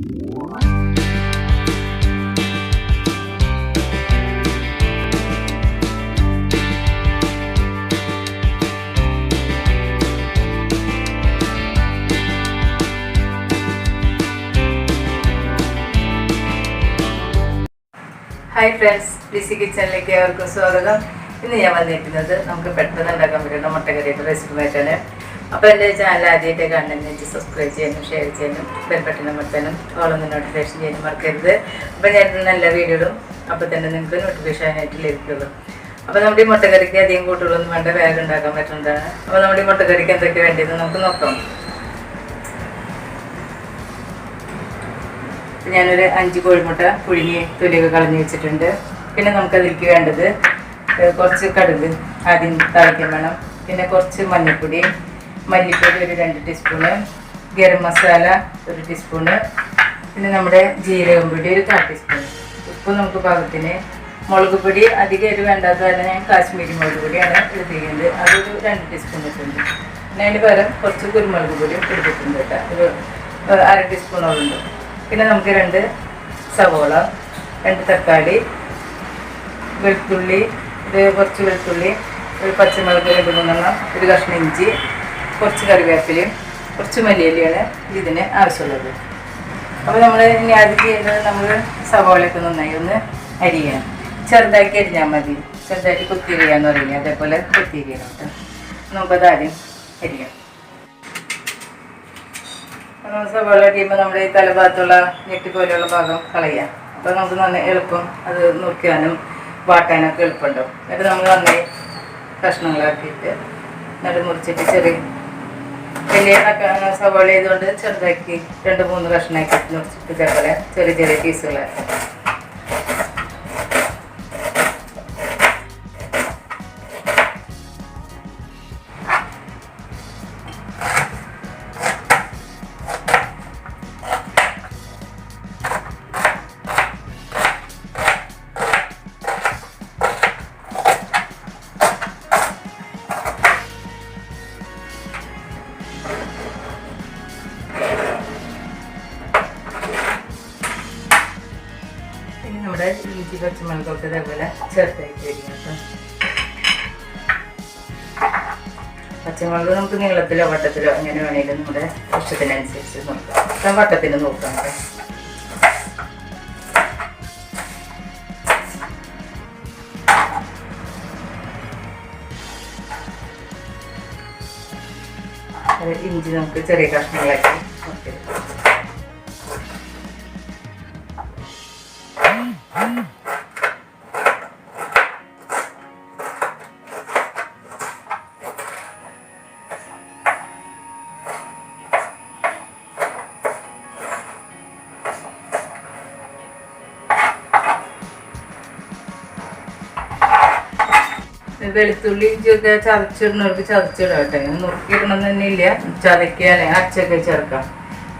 Hi friends DC കിച്ചണിലേക്ക് ഏവർക്കും സ്വാഗതം. ഇന്ന് ഞാൻ വന്നിരിക്കുന്നത് നമുക്ക് പെട്ടെന്ന് ഉണ്ടാക്കാൻ പറ്റുന്ന മുട്ടക്കറിയുടെ റെസിപ്പി ആയിട്ടാണ്. അപ്പോൾ എന്റെ ചാനൽ ആദ്യമായിട്ട് കാണുന്നതിന് സബ്സ്ക്രൈബ് ചെയ്യാനും ഷെയർ ചെയ്യാനും ബെൽ ബട്ടൺ അമർത്താനും ഓളൊന്ന് നോട്ടിഫിക്കേഷൻ ചെയ്യാനും മറക്കരുത്. അപ്പോൾ ഞാൻ നല്ല വീഡിയോ വീഡിയോകളും അപ്പോൾ തന്നെ നിങ്ങൾക്ക് നോട്ടിഫിക്കേഷൻ ആയിട്ട് ലഭിക്കുള്ളൂ. അപ്പോൾ നമ്മുടെ ഈ മുട്ടക്കറിക്ക് അധികം കൂട്ടുകളൊന്നും വേണ്ട വേഗം ഉണ്ടാക്കാൻ പറ്റുന്നതാണ്. അപ്പോൾ നമ്മുടെ ഈ മുട്ടക്കറിക്ക് എന്തൊക്കെ വേണ്ടതെന്ന് നമുക്ക് നോക്കാം. ഞാനൊരു അഞ്ച് കോഴിമുട്ട പുഴുങ്ങി തൊലിയൊക്കെ കളഞ്ഞു വെച്ചിട്ടുണ്ട്. പിന്നെ നമുക്കതിലേക്ക് വേണ്ടത് കുറച്ച് കടുക് ആദ്യം തളിക്കാൻ വേണം. പിന്നെ കുറച്ച് മഞ്ഞൾപ്പൊടി മല്ലിപ്പൊടി ഒരു രണ്ട് ടീസ്പൂണ് ഗരം മസാല ഒരു ടീസ്പൂണ് പിന്നെ നമ്മുടെ ജീരകം പൊടി ഒരു കാൽ ടീസ്പൂൺ ഉപ്പ് നമുക്ക് പാകത്തിന്. മുളക് പൊടി അധികം എരിവ് വേണ്ടാത്ത കാരണം ഞാൻ കാശ്മീരി മുളക് പൊടിയാണ് എടുത്തിരിക്കുന്നത്. അതൊരു രണ്ട് ടീസ്പൂൺ ഇട്ടുണ്ട് പിന്നെ അതിന് പകരം കുറച്ച് കുരുമുളക് പൊടിയും എടുത്തിട്ടുണ്ട് കേട്ടോ. ഒരു അര ടീസ്പൂണോളം ഉണ്ട്. പിന്നെ നമുക്ക് രണ്ട് സവോള രണ്ട് തക്കാളി വെളുത്തുള്ളി ഇത് കുറച്ച് വെളുത്തുള്ളി ഒരു പച്ചമുളക് രണ്ട് മൂന്നെണ്ണം ഒരു കഷ്ണം ഇഞ്ചി കുറച്ച് കറിവേപ്പിലയും കുറച്ച് മല്ലിയിലയാണ് ഇതിന് ആവശ്യമുള്ളത്. അപ്പോൾ നമ്മൾ ഇനി ആദ്യം ചെയ്യുന്നത് നമ്മൾ സവാളയൊക്കെ നന്നായി ഒന്ന് അരിയണം. ചെറുതാക്കി അരിഞ്ഞാൽ മതി. ചെറുതായിട്ട് കുത്തിരിയാന്ന് പറയുന്നത് അതേപോലെ കുത്തിരിയണം കേട്ടോ. നമുക്കത് ആദ്യം അരിയാം അപ്പോൾ സവാള അടിയുമ്പോൾ നമ്മുടെ ഈ തലഭാഗത്തുള്ള ഞെട്ടി പോലെയുള്ള ഭാഗം കളയാം. അപ്പോൾ നമുക്ക് നന്നായി എളുപ്പം അത് നുറുക്കാനും വാട്ടാനൊക്കെ എളുപ്പമുണ്ടാവും. എന്നിട്ട് നമ്മൾ നന്നായി കഷ്ണങ്ങളാക്കിയിട്ട് എന്നിട്ട് മുറിച്ചിട്ട് ചെറിയ വലിയ സവാള ചെയ്തുകൊണ്ട് ചെറുതാക്കി രണ്ട് മൂന്ന് കഷ്ണമാക്കി മുറിച്ചിട്ട് ഇതേപോലെ ചെറിയ ചെറിയ പീസുകളാക്കി. ഇഞ്ചി മൺകൊക്കെ ഇതേപോലെ ചേർത്തായിട്ട് വരും കേട്ടോ പച്ചമുളക് നമുക്ക് നീളത്തിലോ വട്ടത്തിലോ എങ്ങനെ വേണമെങ്കിലും നമ്മുടെ ഇഷ്ടത്തിനനുസരിച്ച് നോക്കാം. വട്ടത്തിന് നോക്കാം ഇഞ്ചി നമുക്ക് ചെറിയ കഷ്ണങ്ങളാക്കി വെളുത്തുള്ളി ഇഞ്ചിയൊക്കെ ചതച്ചിടുന്നവർക്ക് ചതച്ചിടട്ടെ നുറുക്കിയിടണം തന്നെ ഇല്ല ചതയ്ക്കാൻ അരച്ചൊക്കെ ചേർക്കാം.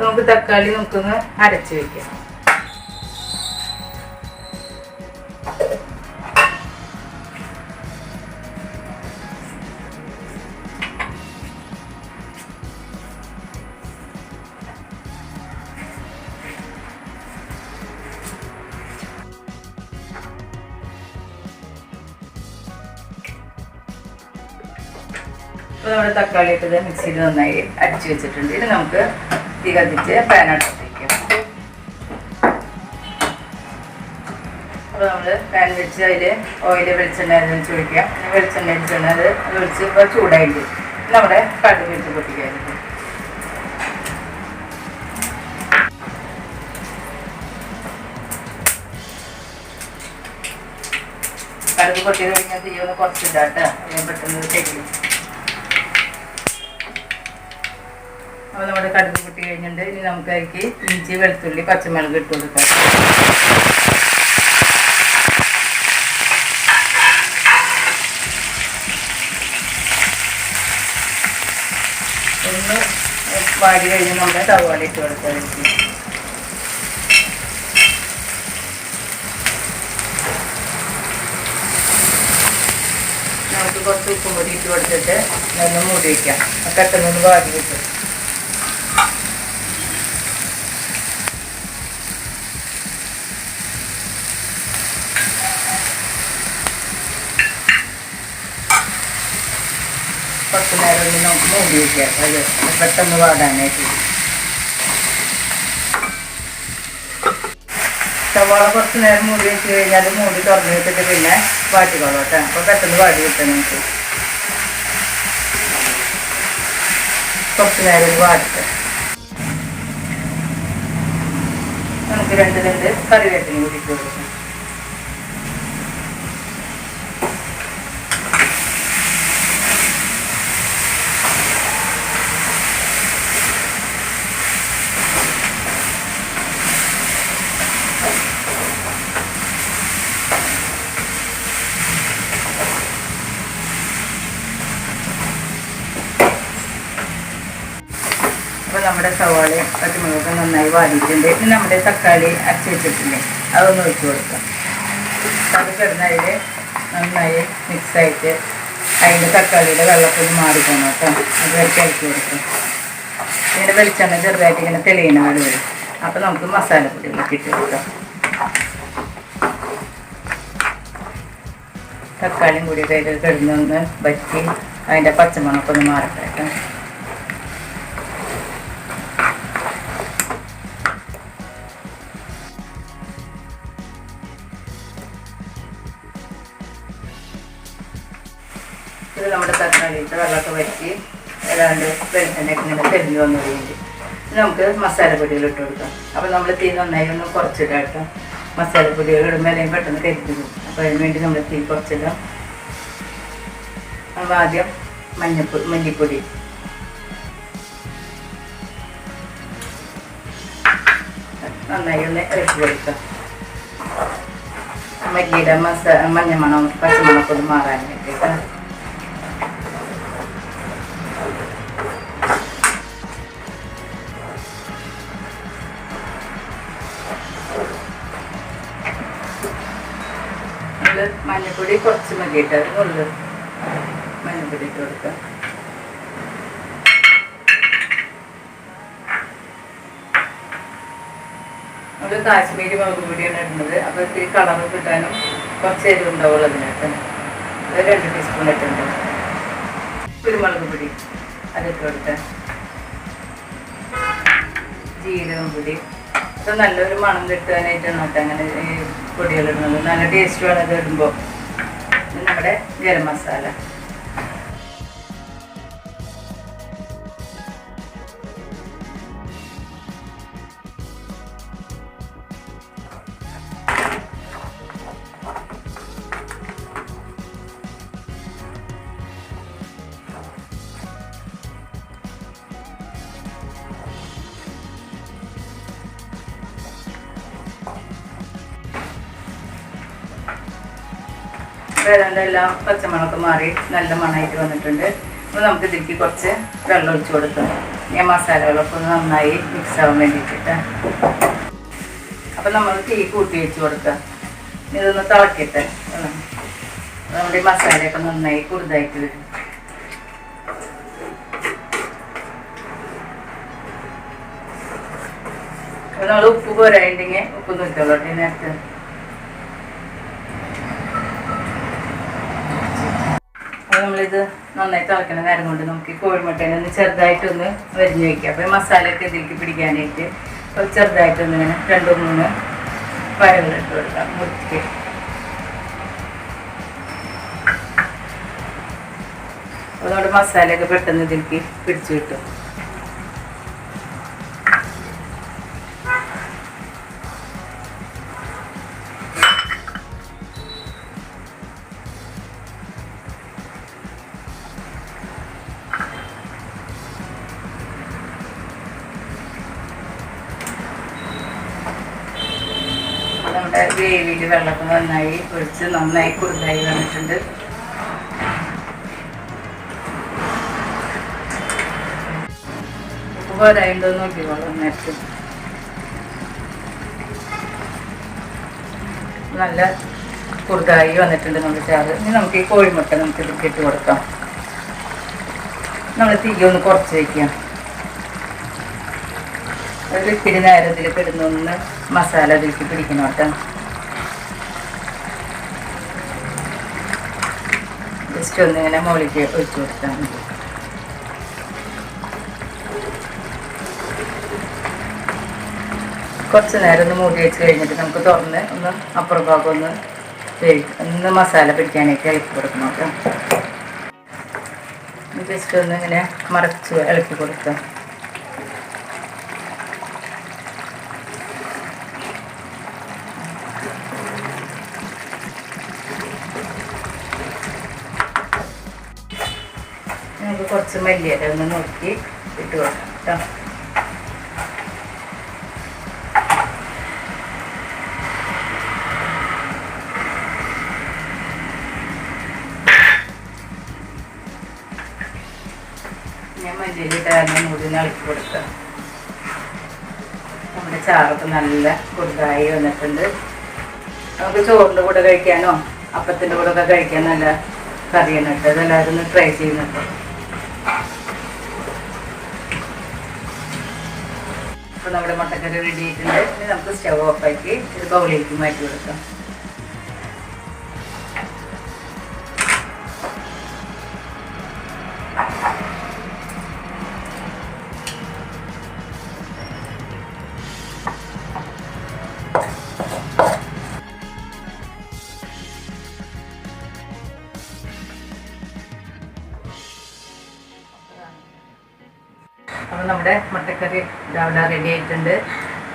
നമുക്ക് തക്കാളി നമുക്കൊന്ന് അരച്ച് വെക്കാം. അപ്പോൾ നമ്മൾ തക്കാളി ഇട്ടത് മിക്സിയിൽ നന്നായി അടിച്ചു വെച്ചിട്ടുണ്ട്. ഇനി നമുക്ക് തീ കത്തിച്ച് അടുപ്പത്ത് വയ്ക്കാം അപ്പോൾ നമ്മൾ പാൻ വെച്ച് അതിൽ ഓയിൽ വെളിച്ചെണ്ണ വെച്ച് ഒഴിക്കാം. പിന്നെ വെളിച്ചെണ്ണ വെളിച്ചെണ്ണ അത് ഒഴിച്ച് ഇപ്പോൾ ചൂടായിട്ട് നമ്മുടെ കടുക് വെച്ച് പൊട്ടിക്കാറുണ്ട് കടുക് പൊട്ടി കഴിഞ്ഞാൽ തീ ഒന്ന് കുറച്ചിട്ടാട്ടോ ഞാൻ പെട്ടെന്ന് ശരിക്കും അപ്പോൾ നമ്മുടെ കടുക് പൊട്ടി കഴിഞ്ഞിട്ടുണ്ട്. ഇനി നമുക്ക് അതിലേക്ക് ഇഞ്ചി വെളുത്തുള്ളി പച്ചമുളക് ഇട്ട് കൊടുക്കാം. ഒന്ന് വാടി കഴിഞ്ഞ് നമ്മുടെ സവാള ഇട്ട് കൊടുക്കാം നമുക്ക് കുറച്ച് ഉപ്പും കൂടി ഇട്ട് കൊടുത്തിട്ട് ഒന്ന് മൂടി വയ്ക്കാം പെട്ടെന്ന് ഒന്ന് വാടി കിട്ടും. ഇനി ഉപയോഗിക്കാം അത് പെട്ടെന്ന് പാടാനായിട്ട് സവാള കുറച്ച് നേരം മൂടി വെച്ച് കഴിഞ്ഞാൽ മൂടി തുറന്ന് വെച്ചിട്ട് പിന്നെ വാട്ടിക്കോളൂ കേട്ടോ അപ്പോൾ പെട്ടെന്ന് വാടി കിട്ടും നമുക്ക് കുറച്ച് നേരം വാടിട്ട് നമുക്ക് രണ്ട് രണ്ട് കറിവേപ്പിന് കൂടി കൊടുക്കാം. നമ്മുടെ സവാള പച്ചമുളക് നന്നായി വാടിയിട്ടുണ്ട്. ഇനി നമ്മുടെ തക്കാളി അരച്ച് വെച്ചിട്ടില്ലേ അതൊന്ന് ഒഴിച്ചു കൊടുക്കാം. അത് കിടന്നതിൽ നന്നായി മിക്സായിട്ട് അതിന്റെ തക്കാളിയുടെ വെള്ളത്തിൽ മാറിക്കണം കേട്ടോ. അത് വരയ്ക്ക് ഇറക്കി കൊടുക്കാം. ഇതിന്റെ വെളിച്ചെണ്ണ ചെറുതായിട്ട് ഇങ്ങനെ തെളിയണ വരും. അപ്പോൾ നമുക്ക് മസാലപ്പൊടികളൊക്കെ ഇട്ട് കൊടുക്കാം. തക്കാളിയും കൂടി കയ്യിൽ കിടന്നൊന്ന് വറ്റി അതിന്റെ പച്ചമണമൊക്കെ ഒന്ന് മാറട്ടെ കേട്ടോ. ഇത് നമ്മുടെ തക്കാളിയിട്ട് വെള്ളമൊക്കെ വറ്റി ഏതാണ്ട് വെളിച്ചെണ്ണയൊക്കെ ഇങ്ങനെ തെളിഞ്ഞ് വന്നു കഴിഞ്ഞിട്ട്. നമുക്ക് മസാലപ്പൊടികൾ ഇട്ട് കൊടുക്കാം. അപ്പോൾ നമ്മൾ തീ നന്നായി ഒന്ന് കുറച്ചിടാം കേട്ടോ. മസാലപ്പൊടികൾ ഇടുമ്പോൾ അല്ലെങ്കിൽ പെട്ടെന്ന് കരിഞ്ഞു അപ്പോൾ അതിന് വേണ്ടി നമ്മൾ തീ കുറച്ചിടാം. അപ്പോൾ ആദ്യം മഞ്ഞപ്പൊടി മല്ലിപ്പൊടി. നന്നായി ഒന്ന് ഇറക്കി കൊടുക്കാം. മല്ലിയുടെ മസ മഞ്ഞമണം മണം പച്ചമണക്കൊന്ന് മാറാനായിട്ട് കേട്ടോ. നമ്മൾ മഞ്ഞപ്പൊടി കുറച്ച് മതി കേട്ടോ അതുള്ളു മഞ്ഞപ്പൊടി ഇട്ട് കൊടുക്കാം. നമ്മൾ കാശ്മീരി മുളക് പൊടിയാണ് ഇടുന്നത്. അപ്പോൾ ഇത്തിരി കളർ കിട്ടാനും കുറച്ച് എരിവ് ഉണ്ടാവുള്ളൂ അതിനകത്ത്. അത് രണ്ട് ടീസ്പൂൺ ഇട്ടുണ്ട് കുരുമുളക് പൊടി അതിട്ട് കൊടുക്കാം ജീരകം പൊടി. അപ്പോൾ നല്ലൊരു മണം കിട്ടാനായിട്ടാണ് കേട്ടോ അങ്ങനെ ഈ പൊടികൾ ഇടുന്നത്. നല്ല ടേസ്റ്റുമാണ് ഇത് ഇടുമ്പോൾ ഇത് നമ്മുടെ ഗരം മസാല. വേദന്റെ എല്ലാം പച്ചമുളക് മാറി നല്ല മണമായിട്ട് വന്നിട്ടുണ്ട്. അപ്പോൾ നമുക്ക് ഇതിലേക്ക് കുറച്ച് വെള്ളം ഒഴിച്ച് കൊടുക്കാം. ഞാൻ മസാലകളൊക്കെ ഒന്ന് നന്നായി മിക്സ് ആവാൻ വേണ്ടിയിട്ട് അപ്പോൾ നമ്മൾ തീ കൂട്ടി വെച്ച് കൊടുക്കാം. ഇതൊന്ന് തിളക്കിയിട്ട് നമ്മുടെ മസാലയൊക്കെ നന്നായി കുറുതായിട്ട് വരും. നമ്മൾ ഉപ്പ് പോരായിട്ടുണ്ടെങ്കിൽ ഉപ്പ് നിൽക്കുള്ളൂ നേരത്തെ. നമ്മളിത് നന്നായി തിളക്കുന്ന നേരം കൊണ്ട് നമുക്ക് ഈ കോഴിമുട്ടേനെ ഒന്ന് ചെറുതായിട്ടൊന്ന് വരിഞ്ഞ് വയ്ക്കാം അപ്പോൾ മസാലയൊക്കെ ഇതിലേക്ക് പിടിക്കാനായിട്ട് അപ്പോൾ ചെറുതായിട്ടൊന്ന് ഇങ്ങനെ രണ്ട് മൂന്ന് പഴങ്ങൾ കൊടുക്കാം. മുറിച്ച് അതുകൊണ്ട് മസാലയൊക്കെ പെട്ടെന്ന് ഇതിലേക്ക് പിടിച്ചു കിട്ടും. നമ്മുടെ വെള്ളത്തിൽ നന്നായി ഒഴിച്ച് നന്നായി കുറുതായി വന്നിട്ടുണ്ട്. ഉപ്പ് പോരായുണ്ടോ വെള്ളം നേരത്തെ. നല്ല കുറുതായി വന്നിട്ടുണ്ട് നമ്മുടെ ചാറ്. ഇനി നമുക്ക് ഈ കോഴിമുട്ട നമുക്ക് ഇതിലേക്ക് ഇട്ട് കൊടുക്കാം. നമ്മൾ തീ ഒന്ന് കുറച്ച് വയ്ക്കാം ഒരു ഇത്തിരി നേരം ഇതിൽ കിടന്നൊന്ന് മസാല ഇതിലേക്ക് പിടിക്കണം കേട്ടോ. ജസ്റ്റ് ഒന്നിങ്ങനെ മുകളിലേക്ക് ഒഴിച്ചു കൊടുത്താൽ മതി. കുറച്ച് നേരം ഒന്ന് മൂടി വെച്ച് കഴിഞ്ഞിട്ട് നമുക്ക് തുറന്ന് ഒന്ന് അപ്പുറം ഭാഗം ഒന്ന് ഒന്ന് മസാല പിടിക്കാനൊക്കെ ഇളക്കി കൊടുക്കണം കേട്ടോ. ജസ്റ്റ് ഒന്ന് ഇങ്ങനെ മറച്ച് ഇളക്കി കൊടുക്കാം. കുറച്ച് മല്ലിയില ഒന്ന് നോക്കി ഇട്ട് കൊടുക്കാം കേട്ടോ. ഞാൻ മല്ലിയിലിട്ട് ഇളക്കി കൊടുക്കാം. നമ്മുടെ ചാറൊക്കെ നല്ല കുറുതായി വന്നിട്ടുണ്ട്. നമുക്ക് ചോറിന്റെ കൂടെ കഴിക്കാനോ അപ്പത്തിന്റെ കൂടെ ഒക്കെ കഴിക്കാൻ നല്ല കറിയാണ് കേട്ടോ. അതെല്ലാവരും ഒന്ന് ട്രൈ ചെയ്യുന്നുണ്ടോ? അപ്പോൾ നമ്മുടെ മുട്ടക്കറി റെഡി ആയിട്ടുണ്ട്. ഇനി നമുക്ക് സ്റ്റവ് ഓഫാക്കി ഒരു ബൗളിലേക്ക് മാറ്റി കൊടുക്കാം. നമ്മുടെ മുട്ടക്കറി രാവിലെ റെഡി ആയിട്ടുണ്ട്.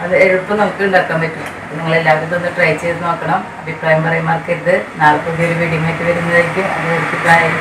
അത് എളുപ്പം നമുക്ക് ഉണ്ടാക്കാൻ പറ്റും. നിങ്ങൾ എല്ലാവരും ഒന്ന് ട്രൈ ചെയ്ത് നോക്കണം. അഭിപ്രായം പറയാൻ മറക്കരുത്. നാളെ പുതിയൊരു ആയിട്ട് വരുന്നതായിരിക്കും. അത് അഭിപ്രായം